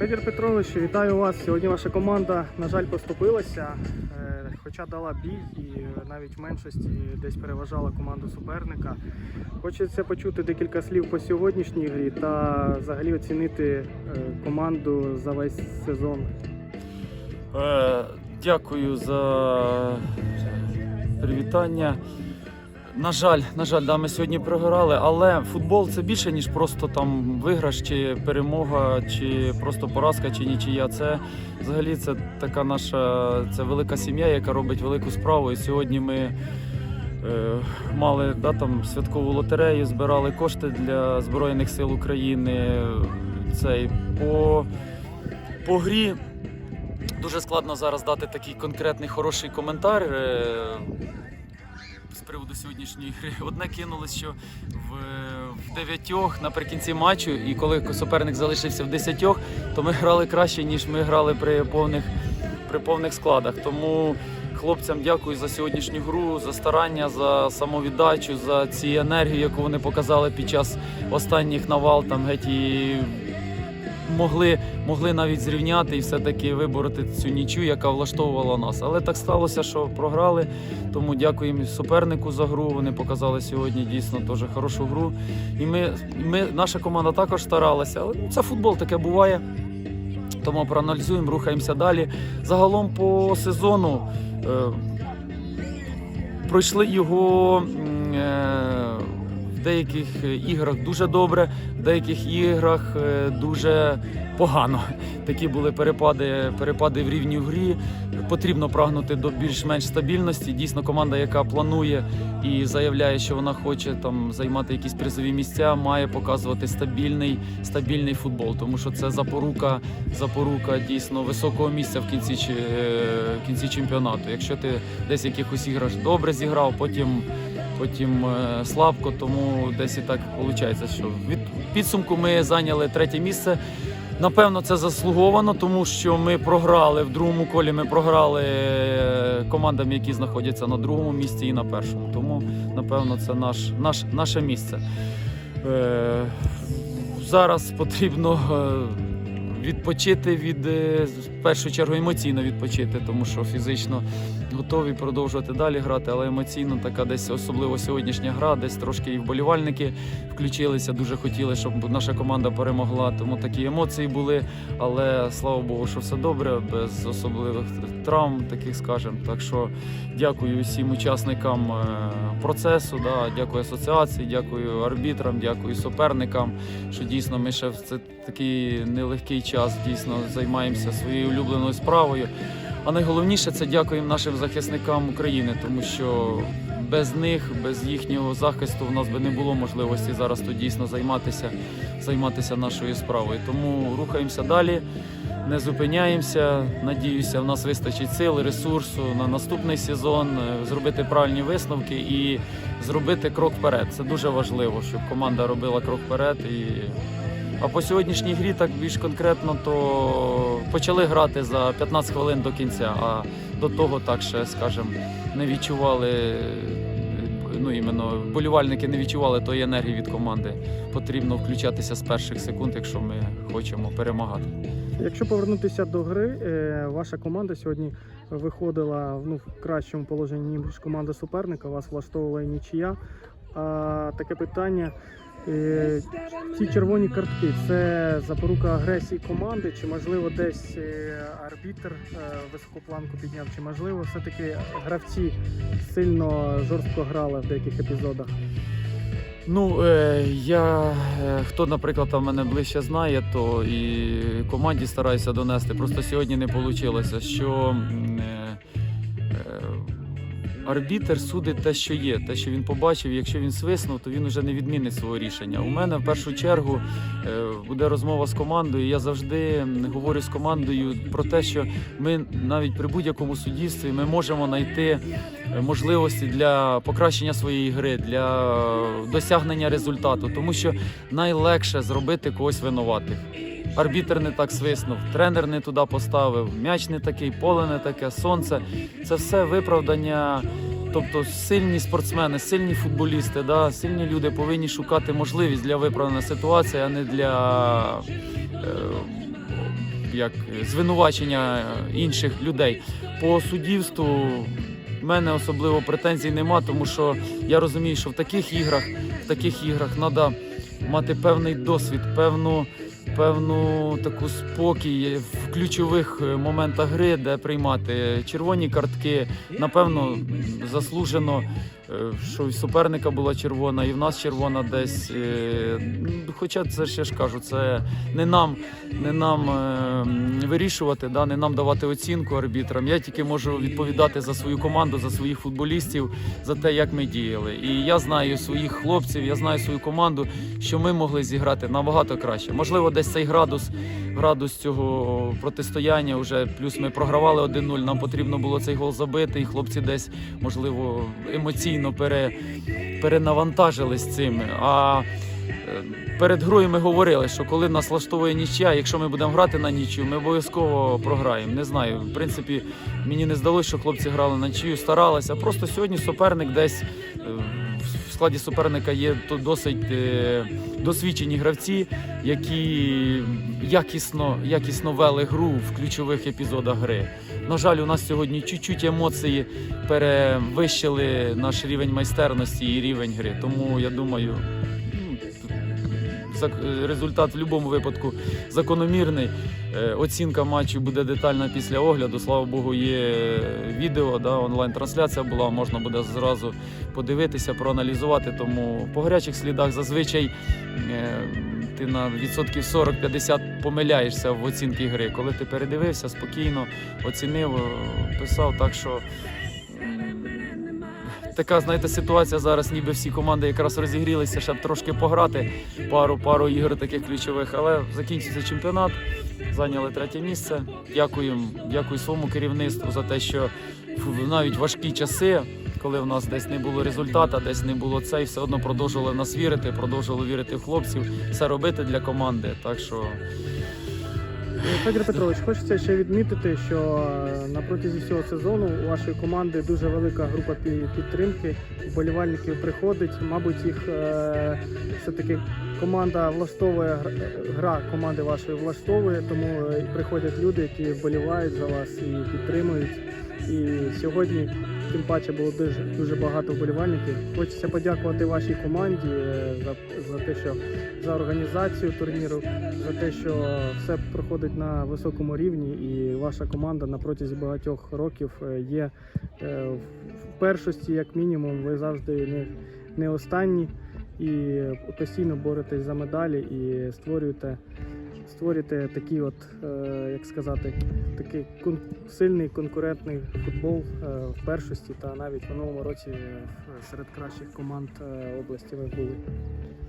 Федір Петрович, вітаю вас. Сьогодні ваша команда, на жаль, поступилася, е, хоча дала бій і навіть в меншості десь переважала команду суперника. Хочеться почути декілька слів по сьогоднішній грі та взагалі оцінити е, команду за весь сезон. Е, Дякую за привітання. На жаль, на жаль, да, ми сьогодні програли, але футбол це більше, ніж просто там виграш, чи перемога, чи просто поразка, чи нічия. Це взагалі це така наша це велика сім'я, яка робить велику справу. І сьогодні ми е, мали да, там, святкову лотерею, збирали кошти для Збройних сил України. Цей, по, по грі Дуже складно зараз дати такий конкретний хороший коментар е, з приводу сьогоднішньої гри. Одне кинулось, що в, в дев'ятьох наприкінці матчу, і коли суперник залишився в десятьох, то ми грали краще, ніж ми грали при повних, при повних складах. Тому хлопцям дякую за сьогоднішню гру, за старання, за самовіддачу, за ці енергію, яку вони показали під час останніх навал. Там геть і могли, могли навіть зрівняти і все-таки вибороти цю нічю, яка влаштовувала нас. Але так сталося, що програли. Тому дякуємо супернику за гру. Вони показали сьогодні дійсно теж хорошу гру. І ми, ми, наша команда також старалася. Це футбол, таке буває. Тому проаналізуємо, рухаємося далі. Загалом по сезону е, пройшли його е, деяких іграх дуже добре, в деяких іграх е, дуже погано. Такі були перепади, перепади в рівні в грі. Потрібно прагнути до більш-менш стабільності. Дійсно, команда, яка планує і заявляє, що вона хоче там займати якісь призові місця, має показувати стабільний, стабільний футбол, тому що це запорука, запорука дійсно високого місця в кінці, е, в кінці чемпіонату. Якщо ти десь якихось іграх добре зіграв, потім потім е, слабко, тому десь і так виходить, що від підсумку ми зайняли третє місце. Напевно, це заслуговано, тому що ми програли в другому колі. Ми програли е, командам, які знаходяться на другому місці і на першому. Тому, напевно, це наш, наш, наше місце. Е, зараз потрібно е, відпочити від в першу чергу емоційно відпочити, тому що фізично готові продовжувати далі грати, але емоційно така десь особливо сьогоднішня гра, десь трошки і вболівальники включилися. Дуже хотіли, щоб наша команда перемогла. Тому такі емоції були. Але слава Богу, що все добре, без особливих травм, таких скажем. Так що дякую усім учасникам е, процесу. Да, дякую асоціації, дякую арбітрам, дякую суперникам. Що дійсно ми ще в це такий нелегкий час дійсно займаємося своєю улюбленою справою. А найголовніше це дякуємо нашим захисникам України, тому що без них, без їхнього захисту, в нас би не було можливості зараз тут дійсно займатися, займатися нашою справою. Тому рухаємося далі, не зупиняємося. Надіюся, в нас вистачить сил, ресурсу на наступний сезон, е, зробити правильні висновки і зробити крок вперед. Це дуже важливо, щоб команда робила крок вперед. І... А по сьогоднішній грі так більш конкретно, то почали грати за 15 хвилин до кінця, а до того так ще, скажімо, не відчували. Ну, іменно вболівальники не відчували тої енергії від команди. Потрібно включатися з перших секунд, якщо ми хочемо перемагати. Якщо повернутися до гри, е, ваша команда сьогодні виходила ну, в кращому положенні, ніж команда суперника, вас влаштовувала нічия. А таке питання. е, Ці червоні картки це запорука агресії команди, чи можливо десь е, арбітр е, високу планку підняв, чи можливо все-таки гравці сильно жорстко грали в деяких епізодах? Ну, я, хто, наприклад, там мене ближче знає, то і команді стараюся донести. Просто сьогодні не вийшло, що арбітер судить те, що є, те, що він побачив. Якщо він свиснув, то він вже не відмінить свого рішення. У мене в першу чергу е, буде розмова з командою. Я завжди говорю з командою про те, що ми навіть при будь-якому суддівстві ми можемо знайти е, можливості для покращення своєї гри, для досягнення результату, тому що найлегше зробити когось винуватих. Арбітер не так свиснув, тренер не туди поставив, м'яч не такий, поле не таке, сонце. Це все виправдання. Тобто сильні спортсмени, сильні футболісти, да, сильні люди повинні шукати можливість для виправлення ситуації, а не для е, як звинувачення інших людей. По суддівству в мене особливо претензій нема, тому що я розумію, що в таких іграх, в таких іграх треба мати певний досвід, певну, певну таку спокій в ключових е, моментах гри, де приймати червоні картки. Напевно, заслужено, що і суперника була червона, і в нас червона десь. е, Хоча це ще ж кажу, це не нам, не нам е, вирішувати, да, не нам давати оцінку арбітрам. Я тільки можу відповідати за свою команду, за своїх футболістів, за те, як ми діяли. І я знаю своїх хлопців, я знаю свою команду, що ми могли зіграти набагато краще. Можливо, десь цей градус, градус цього протистояння вже плюс ми програвали 1-0. Нам потрібно було цей гол забити, і хлопці десь можливо емоційно пере, перенавантажились цим. А е, перед грою ми говорили, що коли нас влаштовує нічия, якщо ми будемо грати на нічию, ми обов'язково програємо. Не знаю. В принципі, мені не здалося, що хлопці грали на нічию, старалися. Просто сьогодні суперник десь. Складі суперника є досить е, досвідчені гравці, які якісно, якісно вели гру в ключових епізодах гри. На жаль, у нас сьогодні чуть-чуть емоції перевищили наш рівень майстерності і рівень гри. Тому я думаю, результат в будь-якому випадку закономірний. Е, Оцінка матчу буде детальна після огляду. Слава Богу, є відео, да, онлайн-трансляція була, можна буде зразу подивитися, проаналізувати. Тому по гарячих слідах зазвичай е, ти на відсотків 40-50 помиляєшся в оцінці гри. Коли ти передивився, спокійно оцінив, е, писав так, що. Така, знаєте, ситуація зараз, ніби всі команди якраз розігрілися, щоб трошки пограти пару пару ігор таких ключових, але закінчиться чемпіонат, зайняли третє місце. Дякуємо, дякую своєму керівництву за те, що в навіть важкі часи, коли в нас десь не було результату, десь не було цей, все одно продовжували нас вірити, продовжували вірити в хлопців, все робити для команди. Так що Федір Петрович, хочеться ще відмітити, що е, на протязі всього сезону у вашої команди дуже велика група підтримки. Вболівальників приходить. Мабуть, їх е, все-таки команда влаштовує гра- гра команди вашої влаштовує, тому е, приходять люди, які вболівають за вас і підтримують. І сьогодні, тим паче, було дуже дуже багато вболівальників. Хочеться подякувати вашій команді е, за, за те, що за організацію турніру, за те, що все проходить на високому рівні, і ваша команда на протязі багатьох років е, є е, в першості, як мінімум. Ви завжди не, не останні і постійно боретесь за медалі і створюєте. Створюєте такий, от, е, як сказати, такий сильний конкурентний футбол е, в першості та навіть в минулому році е, серед кращих команд області ви були.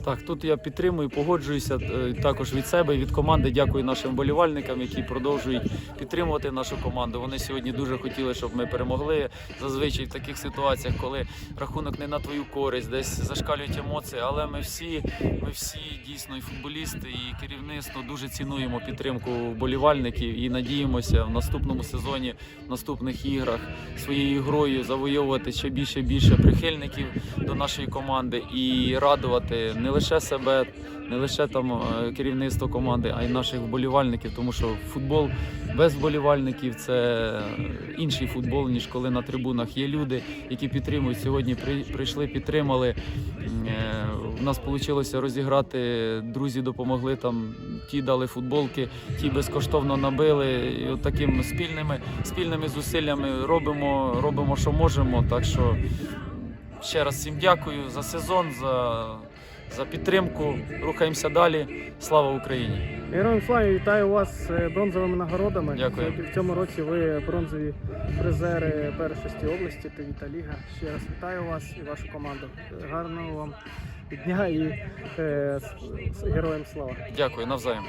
Так, тут я підтримую, погоджуюся е, також від себе і від команди. Дякую нашим болівальникам, які продовжують підтримувати нашу команду. Вони сьогодні дуже хотіли, щоб ми перемогли. Зазвичай в таких ситуаціях, коли рахунок не на твою користь, десь зашкалюють емоції. Але ми всі, ми всі дійсно і футболісти, і керівництво дуже цінуємо підтримку болівальників і надіємося в наступному сезоні, в наступних іграх своєю грою завойовувати ще більше і більше прихильників до нашої команди і радувати не лише себе, не лише там е, керівництво команди, а й наших вболівальників, тому що футбол без вболівальників це інший футбол, ніж коли на трибунах є люди, які підтримують. Сьогодні при- прийшли, підтримали. Е, У нас вийшло розіграти. Друзі допомогли там. Ті дали футболки, ті безкоштовно набили. І от такими спільними, спільними зусиллями робимо, робимо, що можемо. Так що ще раз всім дякую за сезон, за, за підтримку. Рухаємося далі. Слава Україні! Героям слава, вітаю вас з бронзовими нагородами. Дякую. В цьому році ви бронзові призери першості області та Ліга. Ще раз вітаю вас і вашу команду. Гарного вам дня і е, героям слава. Дякую навзаєм.